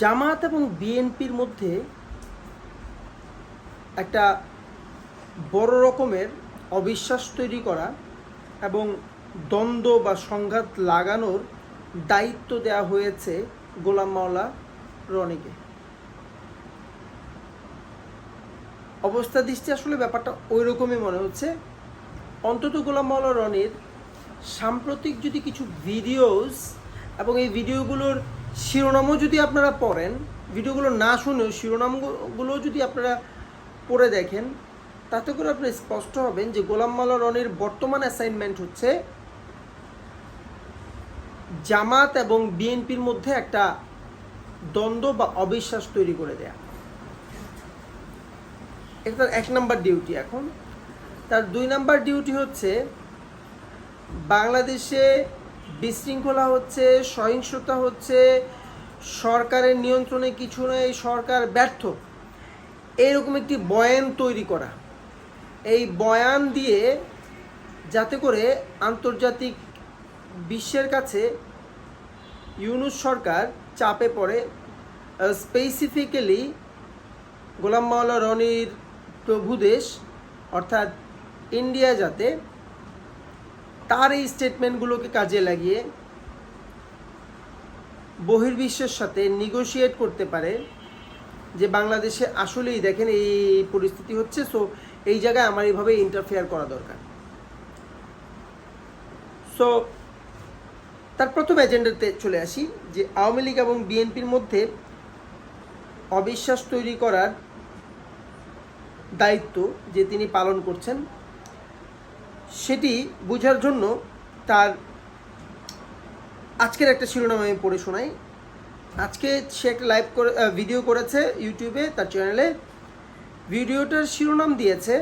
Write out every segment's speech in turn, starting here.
জামাত এবং বিএনপির মধ্যে একটা বড় রকমের অবিশ্বাস তৈরি করা এবং দ্বন্দ্ব বা সংঘাত লাগানোর দায়িত্ব দেওয়া হয়েছে গোলাম মাওলা রনিকে। অবস্থা দৃষ্টি আসলে ব্যাপারটা ওই রকমই মনে হচ্ছে। অন্তত গোলাম মাওলা রনির সাম্প্রতিক যদি কিছু ভিডিওস এবং এই ভিডিওগুলোর শিরোনামও যদি আপনারা পড়েন, ভিডিওগুলো না শুনেও শিরোনামগুলো যদি আপনারা পড়ে দেখেন, তাতে করে আপনি স্পষ্ট হবেন যে গোলাম মাওলা রনির বর্তমান অ্যাসাইনমেন্ট হচ্ছে জামাত এবং বিএনপির মধ্যে একটা দ্বন্দ্ব বা অবিশ্বাস তৈরি করে দেয়া। এটা তার এক নাম্বার ডিউটি এখন। তার দুই নাম্বার ডিউটি হচ্ছে বাংলাদেশে বিশৃঙ্খলা হচ্ছে, সহিংসতা হচ্ছে, সরকারের নিয়ন্ত্রণে কিছু নেই সরকার ব্যর্থ। এইরকম একটি বয়ান তৈরি করা। এই বয়ান দিয়ে যাতে করে আন্তর্জাতিক বিশ্বের কাছে ইউনুস সরকার চাপে পড়ে স্পেসিফিক্যালি গোলাম মাওলা রনির প্রভু দেশ, অর্থাৎ ইন্ডিয়া যাতে তার এই স্টেটমেন্টগুলোকে কাজে লাগিয়ে বহির্বিশ্বের সাথে নিগোশিয়েট করতে পারে যে বাংলাদেশে আসলেই দেখেন এই পরিস্থিতি হচ্ছে সো এই জায়গায় আমার এইভাবে ইন্টারফেয়ার করা দরকার। সো তার প্রথম এজেন্ডাতে চলে আসি যে আওয়ামী লীগ এবং বিএনপির মধ্যে অবিশ্বাস তৈরি করার দায়িত্ব যে তিনি পালন করছেন সেটি বোঝার জন্য তার আজকের একটা শিরোনাম আমি পড়ে শোনাই। আজকে সে একটা লাইভ করে ভিডিও করেছে ইউটিউবে তার চ্যানেলে ভিডিওটার শিরোনাম দিয়েছে,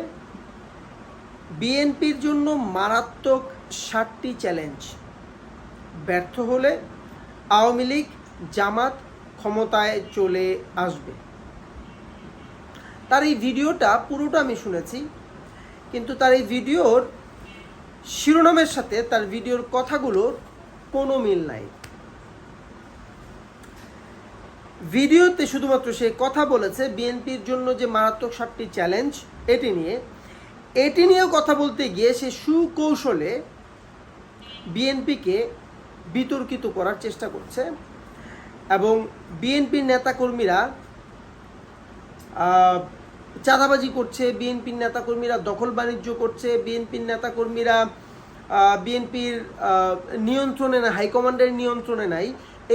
বিএনপির জন্য মারাত্মক ষাটটি চ্যালেঞ্জ ব্যর্থ হলে আওয়ামী লীগ জামাত ক্ষমতায় চলে আসবে। তার এই ভিডিওটা পুরোটা আমি শুনেছি, কিন্তু তার এই ভিডিওর শিরোনামের সাথে তার ভিডিওর কথাগুলোর কোনো মিল নাই। ভিডিওতে শুধুমাত্র সে কথা বলেছে, বিএনপির জন্য যে মারাত্মক সাতটি চ্যালেঞ্জ, এটি নিয়ে। এটি নিয়েও কথা বলতে গিয়ে সে সুকৌশলে বিএনপিকে বিতর্কিত করার চেষ্টা করছে এবং বিএনপির নেতাকর্মীরা চাঁদাবাজি করছে, বিএনপির নেতাকর্মীরা দখল বাণিজ্য করছে, বিএনপির নেতাকর্মীরা বিএনপির নিয়ন্ত্রণে না হাইকমান্ডের নিয়ন্ত্রণে নাই,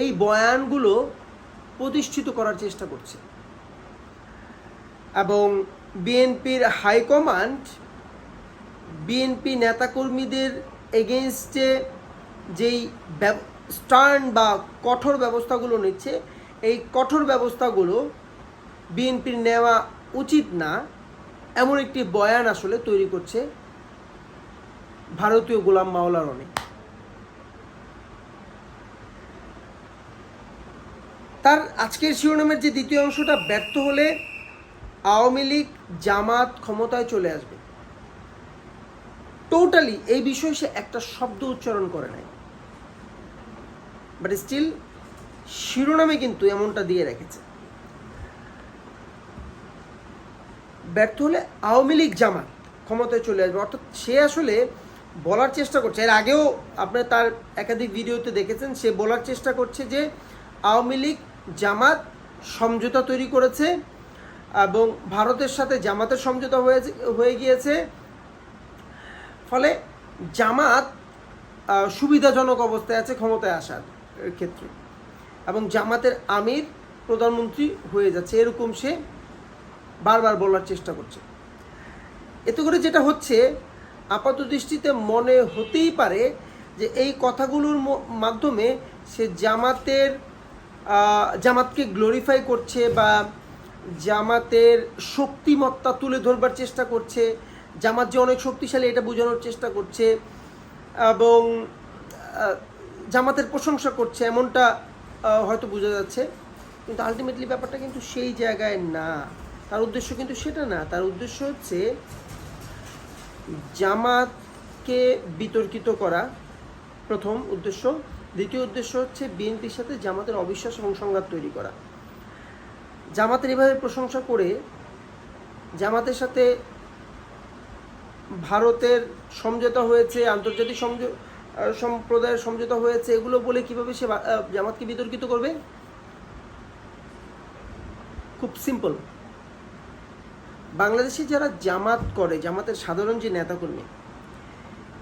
এই বয়ানগুলো প্রতিষ্ঠিত করার চেষ্টা করছে। এবং বিএনপির হাইকমান্ড, বিএনপি নেতাকর্মীদের এগেনস্টে যেই স্টার্ন বা কঠোর ব্যবস্থাগুলো নিচ্ছে, এই কঠোর ব্যবস্থাগুলো বিএনপির নেওয়া উচিত না এমন একটি বয়ান আসলে তৈরি করছে ভারতীয় গোলাম মাওলার অনেক তার আজকের শিরোনামের যে দ্বিতীয় অংশটা ব্যর্থ হলে আওয়ামী লীগ জামাত ক্ষমতায় চলে আসবে। টোটালি এই বিষয়ে সে একটা শব্দ উচ্চারণ করে নাই। বাট স্টিল শিরোনামে কিন্তু এমনটা দিয়ে রেখেছে। ব্যর্থ হলে আওয়ামী লীগ জামাত ক্ষমতায় চলে আসবে। অর্থাৎ সে আসলে বলার চেষ্টা করছে। এর আগেও আপনারা তার একাধিক ভিডিওতে দেখেছেন, সে বলার চেষ্টা করছে যে আওয়ামী লীগ জামাত সমঝোতা তৈরি করেছে এবং ভারতের সাথে জামাতের সমঝোতা হয়ে হয়ে গিয়েছে। ফলে জামাত সুবিধাজনক অবস্থায় আছে ক্ষমতায় আসার ক্ষেত্রে এবং জামাতের আমির প্রধানমন্ত্রী হয়ে যাচ্ছে। এরকম সে বারবার বলার চেষ্টা করছে। এতে করে যেটা হচ্ছে, আপাত দৃষ্টিতে মনে হতেই পারে যে এই কথাগুলোর মাধ্যমে সে জামাতের জামাতকে গ্লোরিফাই করছে বা জামাতের শক্তিমত্তা তুলে ধরবার চেষ্টা করছে। জামাত যে অনেক শক্তিশালী এটা বোঝানোর চেষ্টা করছে এবং জামাতের প্রশংসা করছে এমনটা হয়তো বোঝা যাচ্ছে। কিন্তু আলটিমেটলি ব্যাপারটা কিন্তু সেই জায়গায় না। তার উদ্দেশ্য কিন্তু সেটা না, তার উদ্দেশ্য হচ্ছে জামাতকে বিতর্কিত করা প্রথম উদ্দেশ্য। দ্বিতীয় উদ্দেশ্য হচ্ছে বিএনপির সাথে জামাতের অবিশ্বাস এবং সংঘাত তৈরি করা। জামাতের এভাবে প্রশংসা করে জামাতের সাথে ভারতের সমঝোতা হয়েছে, আন্তর্জাতিক সম্প্রদায়ের সমঝোতা হয়েছে, এগুলো বলে কীভাবে সে জামাতকে বিতর্কিত করবে? খুব সিম্পল বাংলাদেশে যারা জামাত করে, জামাতের সাধারণ যে নেতাকর্মী,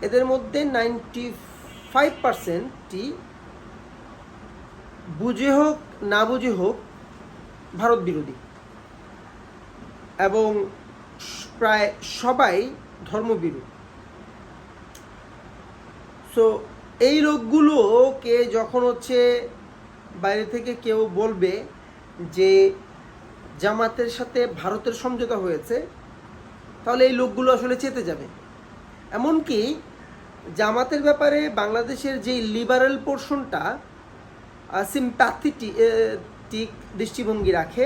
এদের মধ্যে নাইনটি ফাইভ পার্সেন্টই বুঝে হোক, না বুঝে হোক, ভারত বিরোধী। এবং প্রায় সবাই ধর্মবিরু সো এই লোকগুলোকে যখন হচ্ছে বাইরে থেকে কেউ বলবে যে জামাতের সাথে ভারতের সমঝোতা হয়েছে, তাহলে এই লোকগুলো আসলে চেতে যাবে। এমনকি জামাতের ব্যাপারে বাংলাদেশের যেই লিবারেল পোর্শনটা সিম্প্যাথিটিক দৃষ্টিভঙ্গি রাখে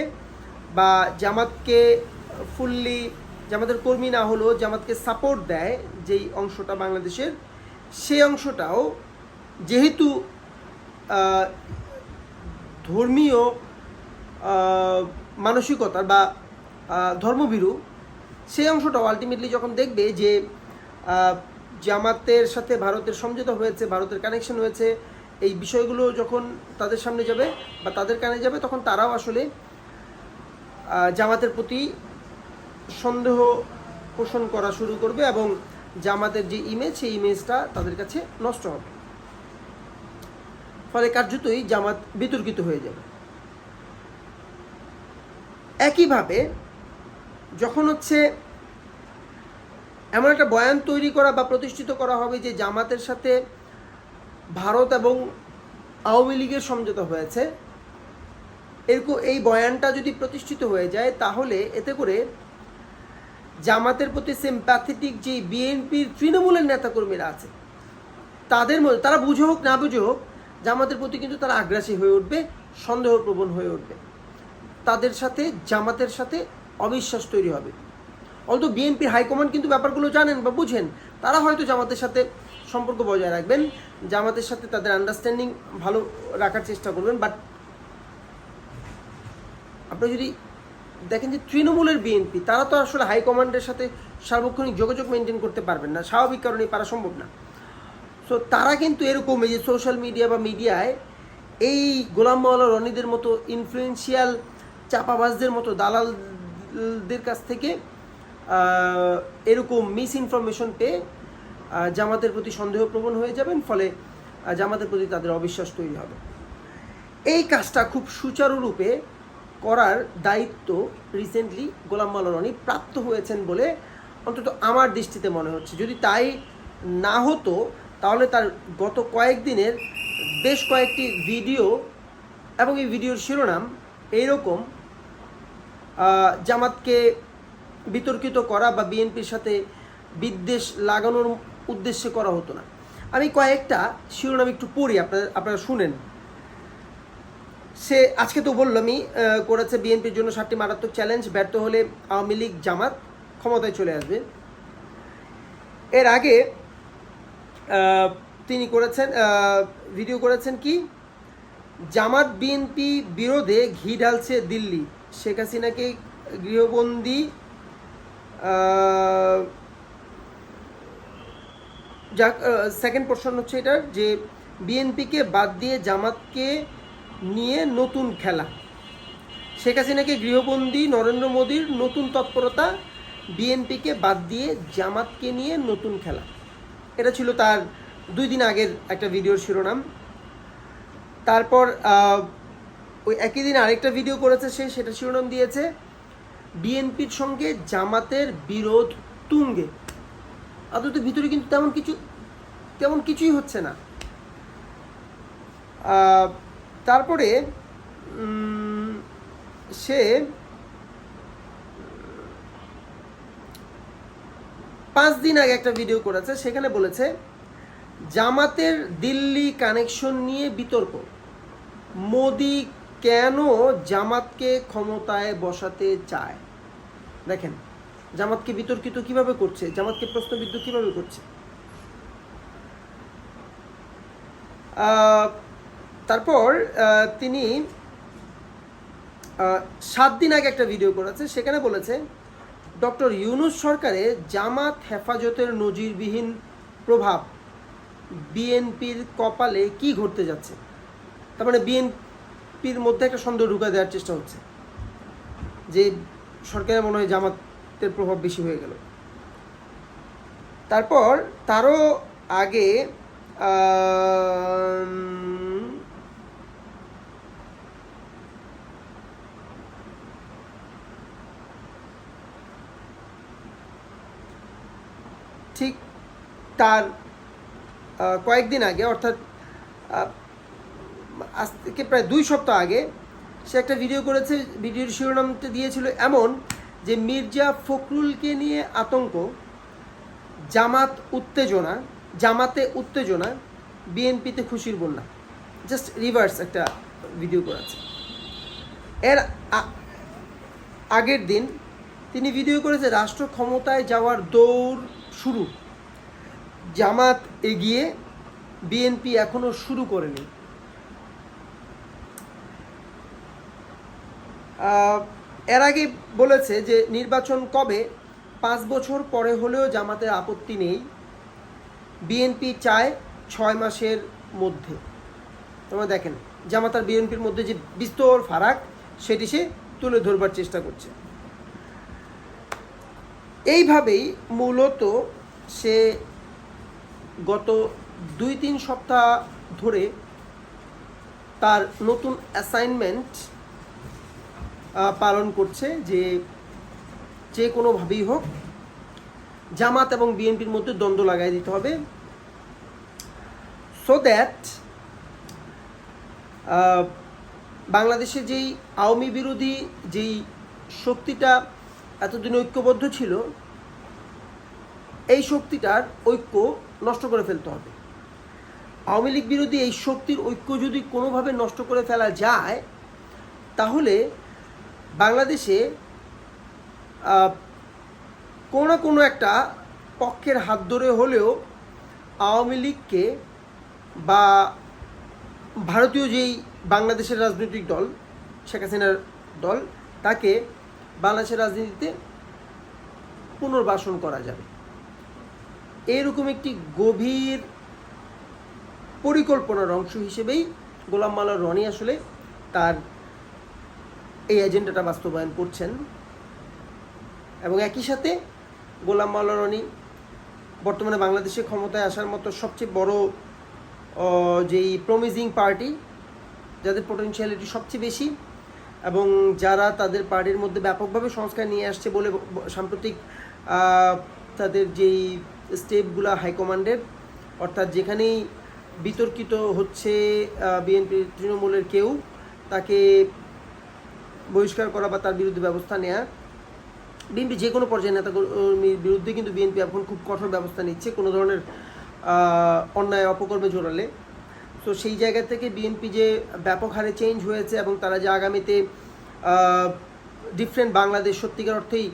বা জামাতকে ফুললি জামাতের কর্মী না হলেও জামাতকে সাপোর্ট দেয় যেই অংশটা বাংলাদেশের, সেই অংশটাও যেহেতু ধর্মীয় মানসিকতার বা ধর্মভীরু, সেই অংশটাও আলটিমেটলি যখন দেখবে যে জামাতের সাথে ভারতের সমঝোতা হয়েছে, ভারতের কানেকশন হয়েছে, এই বিষয়গুলো যখন তাদের সামনে যাবে বা তাদের কানে যাবে, তখন তারাও আসলে জামাতের প্রতি সন্দেহ পোষণ করা শুরু করবে এবং জামাতের যে ইমেজ সেই ইমেজটা তাদের কাছে নষ্ট হবে। ফলে কার্যতই জামাত বিতর্কিত হয়ে যাবে। একইভাবে যখন হচ্ছে এমন একটা বয়ান তৈরি করা বা প্রতিষ্ঠিত করা হবে যে জামাতের সাথে ভারত এবং আওয়ামী লীগের সমঝোতা হয়েছে, এরকম এই বয়ানটা যদি প্রতিষ্ঠিত হয়ে যায়, তাহলে এতে করে জামাতের প্রতি সিম্প্যাথেটিক যে বিএনপির তৃণমূলের নেতাকর্মীরা আছে, তাদের মধ্যে, তারা বুঝে হোক না বুঝে হোক, জামাতের প্রতি কিন্তু তারা আগ্রাসী হয়ে উঠবে, সন্দেহপ্রবণ হয়ে উঠবে। তাদের সাথে, জামাতের সাথে অবিশ্বাস তৈরি হবে। অন্ত বিএনপির হাইকমান্ড কিন্তু ব্যাপারগুলো জানেন বা বুঝেন, তারা হয়তো জামাতের সাথে সম্পর্ক বজায় রাখবেন, জামাতের সাথে তাদের আন্ডারস্ট্যান্ডিং ভালো রাখার চেষ্টা করবেন বাট আপনি যদি দেখেন যে তৃণমূলের বিএনপি, তারা তো আসলে হাইকমান্ডের সাথে সার্বক্ষণিক যোগাযোগ মেনটেন করতে পারবেন না, স্বাভাবিক কারণে পারা সম্ভব না। সো তারা কিন্তু এরকম এই যে সোশ্যাল মিডিয়া বা মিডিয়ায় এই গোলাম মাওলা রনিদের মতো ইনফ্লুয়েন্সিয়াল চাপাবাজদের মতো দালালদের কাছ থেকে এরকম মিস ইনফরমেশন পেয়ে জামাতের প্রতি সন্দেহপ্রবণ হয়ে যাবেন, ফলে জামাতের প্রতি তাদের অবিশ্বাস তৈরি হবে। এই কাজটা খুব সুচারুরূপে করার দায়িত্ব রিসেন্টলি গোলাম মাওলা রনি প্রাপ্ত হয়েছেন বলে অন্তত আমার দৃষ্টিতে মনে হচ্ছে। যদি তাই না হতো, তাহলে তার গত কয়েকদিনের বেশ কয়েকটি ভিডিও এবং এই ভিডিওর শিরোনাম এইরকম জামাতকে বিতর্কিত করা বা বিএনপির সাথে বিদ্বেষ লাগানোর উদ্দেশ্যে করা হতো না। আমি কয়েকটা শিরোনাম একটু পড়ি, আপনারা আপনারা শুনেন। সে, আজকে তো বললামই করেছে বিএনপির জন্য সাতটি মারাত্মক চ্যালেঞ্জ ব্যর্থ হলে আওয়ামী লীগ, জামাত ক্ষমতায় চলে আসবে। এর আগে তিনি করেছেন ভিডিও করেছেন কি? জামাত বিএনপি বিরোধে ঘি ঢালছে দিল্লি। শেখ হাসিনাকে গৃহবন্দী যাক সেকেন্ড প্রশ্ন হচ্ছে এটার যে বিএনপিকে বাদ দিয়ে জামাতকে নিয়ে নতুন খেলা। শেখ হাসিনাকে গৃহবন্দী নরেন্দ্র মোদীর নতুন তৎপরতা, বিএনপিকে বাদ দিয়ে জামাতকে নিয়ে নতুন খেলা। এটা ছিল তার দুই দিন আগের একটা ভিডিওর শিরোনাম। তারপর ওই একই দিন আরেকটা ভিডিও করেছে সে, সেটা শিরোনাম দিয়েছে, বিএনপির সঙ্গে জামাতের বিরোধ তুঙ্গে। আদত ভিতরে কিন্তু তেমন কিছু, তেমন কিছুই হচ্ছে না। তারপরে সে, পাঁচ দিন আগে একটা ভিডিও করেছে, সেখানে বলেছে, জামাতের দিল্লি কানেকশন নিয়ে বিতর্ক। মোদি কেন জামাতকে ক্ষমতায় বসাতে চায়? দেখেন, জামাতকে বিতর্কিত কীভাবে করছে? জামাতকে প্রশ্নবিদ্ধ কীভাবে করছে? তারপর তিনি সাত দিন আগে একটা ভিডিও করেছে, সেখানে বলেছে, ডক্টর ইউনুস সরকারে জামাত হেফাজতের নজিরবিহীন প্রভাব, বিএনপির কপালে কি ঘটতে যাচ্ছে? তার মানে বিএনপির মধ্যে একটা সন্দেহ ঢুকা দেওয়ার চেষ্টা হচ্ছে। যে সরকারের মনে হয় জামাতের প্রভাব বেশি হয়ে গেল। তারপর তারও আগে ঠিক তার কয়েকদিন আগে, অর্থাৎ আজ থেকে প্রায় দুই সপ্তাহ আগে সে একটা ভিডিও করেছে ভিডিওর শিরোনামটা দিয়েছিল এমন যে মির্জা ফখরুলকে নিয়ে আতঙ্ক, জামাত উত্তেজনা, জামাতে উত্তেজনা, বিএনপিতে খুশির বন্যা। জাস্ট রিভার্স একটা ভিডিও করেছে। এর আগের দিন তিনি ভিডিও করেছে, রাষ্ট্র ক্ষমতায় যাওয়ার দৌড় শুরু। জামাত এগিয়ে বিএনপি এখনও শুরু করেনি। এর আগে বলেছে যে নির্বাচন কবে? পাঁচ বছর পরে হলেও জামাতের আপত্তি নেই। বিএনপি চায় ছয় মাসের মধ্যে। তোমরা দেখেন, জামাত আর বিএনপির মধ্যে যে বিস্তর ফারাক, সেটি সে তুলে ধরবার চেষ্টা করছে। এইভাবেই মূলত সে গত দুই তিন সপ্তাহ ধরে তার নতুন অ্যাসাইনমেন্ট পালন করছে যে যে কোনোভাবেই হোক জামাত এবং বিএনপির মধ্যে দ্বন্দ্ব লাগাই দিতে হবে। সো দ্যাট বাংলাদেশে যেই আওয়ামী বিরোধী যেই শক্তিটা এতদিন ঐক্যবদ্ধ ছিল, এই শক্তিটার ঐক্য নষ্ট করে ফেলতে হবে। আওয়ামী লীগ বিরোধী এই শক্তির ঐক্য যদি কোনোভাবে নষ্ট করে ফেলা যায়, তাহলে বাংলাদেশে কোনো কোনো একটা পক্ষের হাত ধরে হলেও আওয়ামী লীগকে বা ভারতীয় যেই বাংলাদেশের রাজনৈতিক দল, শেখ হাসিনার দল, তাকে বাংলাদেশের রাজনীতিতে পুনর্বাসন করা যাবে। এরকম একটি গভীর পরিকল্পনার অংশ হিসেবেই গোলাম মাল্লা রনি আসলে তার এই এজেন্ডাটা বাস্তবায়ন করছেন। এবং একই সাথে গোলাম মাল্লা রনি বর্তমানে বাংলাদেশে ক্ষমতায় আসার মতো সবচেয়ে বড় যেই প্রমিজিং পার্টি যাদের পোটেনশিয়ালিটি সবচেয়ে বেশি এবং যারা তাদের পার্টির মধ্যে ব্যাপকভাবে সংস্কার নিয়ে আসছে বলে সাম্প্রতিক তাদের যেই স্টেপগুলো হাইকমান্ডের অর্থাৎ যেখানেই বিতর্কিত হচ্ছে বিএনপি তৃণমূলের কেউ, তাকে বহিষ্কার করা বা তার বিরুদ্ধে ব্যবস্থা নেওয়া বিএনপি যে কোনো পর্যায়ে নেতা কর্মীর বিরুদ্ধে কিন্তু বিএনপি এখন খুব কঠোর ব্যবস্থা নিচ্ছে, কোনো ধরনের অন্যায় অপকর্মে জোরালে। তো সেই জায়গা থেকে বিএনপি যে ব্যাপক হারে চেঞ্জ হয়েছে এবং তারা যে আগামীতে ডিফারেন্ট বাংলাদেশ সত্যিকার অর্থেই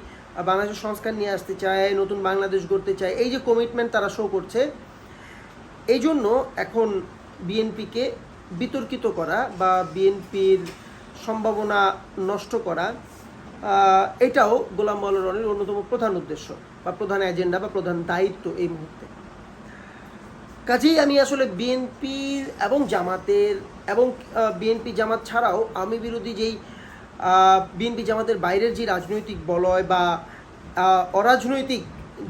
বাংলাদেশের সংস্কার নিয়ে আসতে চায়, নতুন বাংলাদেশ গড়তে চায়, এই যে কমিটমেন্ট তারা শো করছে, এই জন্য এখন বিএনপিকে বিতর্কিত করা বা বিএনপির সম্ভাবনা নষ্ট করা এটাও গোলাম মাওলা রনির অন্যতম প্রধান উদ্দেশ্য বা প্রধান এজেন্ডা বা প্রধান দায়িত্ব এই মুহূর্তে। কাজেই আমি আসলে বিএনপির এবং জামাতের এবং বিএনপি জামাত ছাড়াও আমি বিরোধী যেই বিএনপি জামাতের বাইরের যে রাজনৈতিক বলয় বা অরাজনৈতিক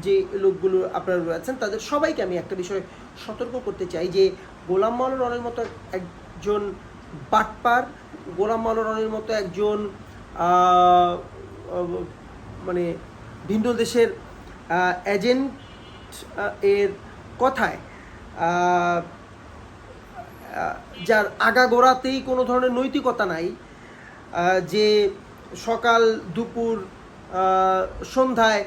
যে লোকগুলো আপনারা রয়েছেন, তাদের সবাইকে আমি একটা বিষয়ে সতর্ক করতে চাই যে গোলাম মাওলা রনের মতো একজন বাটপার, গোলাম মাওলা রনের মতো একজন মানে ভিন্ন দেশের এজেন্ট এর কথায় যার আগাগোড়াতেই কোনো ধরনের নৈতিকতা নাই যে সকাল, দুপুর সন্ধ্যায়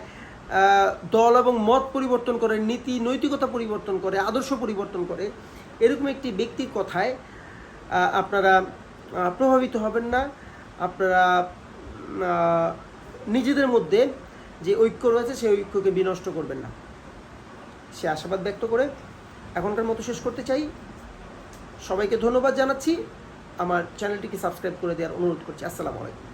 দল এবং মত পরিবর্তন করে, নীতি, নৈতিকতা পরিবর্তন করে, আদর্শ পরিবর্তন করে, এরকম একটি ব্যক্তির কথায় আপনারা প্রভাবিত হবেন না। আপনারা নিজেদের মধ্যে যে ঐক্য রয়েছে, সেই ঐক্যকে বিনষ্ট করবেন না। সে আশাবাদ ব্যক্ত করে এখনকার মতো শেষ করতে চাই। সবাইকে ধন্যবাদ জানাচ্ছি। আমার চ্যানেলটিকে সাবস্ক্রাইব করে দেওয়ার অনুরোধ করছি। আসসালামু আলাইকুম।